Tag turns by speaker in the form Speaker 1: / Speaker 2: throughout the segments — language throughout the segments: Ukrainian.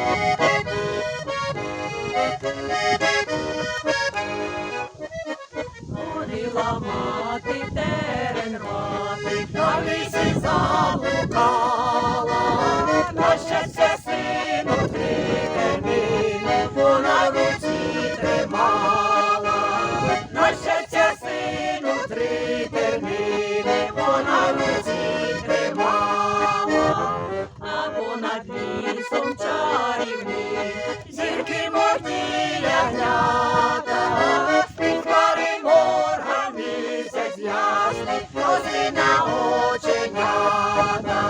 Speaker 1: Thank you. Лісом чарівні зірки морділя глята, під морга місяць ясний, розина оченята,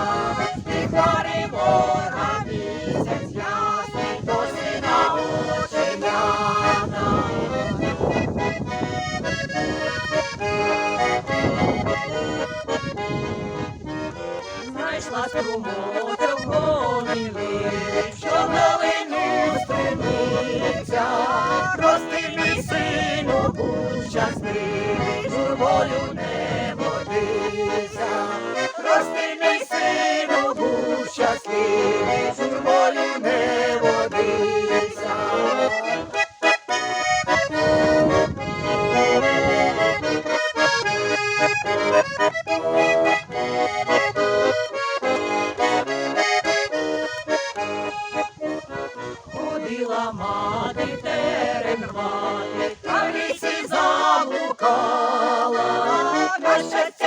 Speaker 1: під місяць ясний, розина оченята. Знайшла струмочок долю не водися, прости мій сину, був щасливий, турбою не водися. Ходила мати терен рвати, та в лісі заблукала, ವರ್ಷ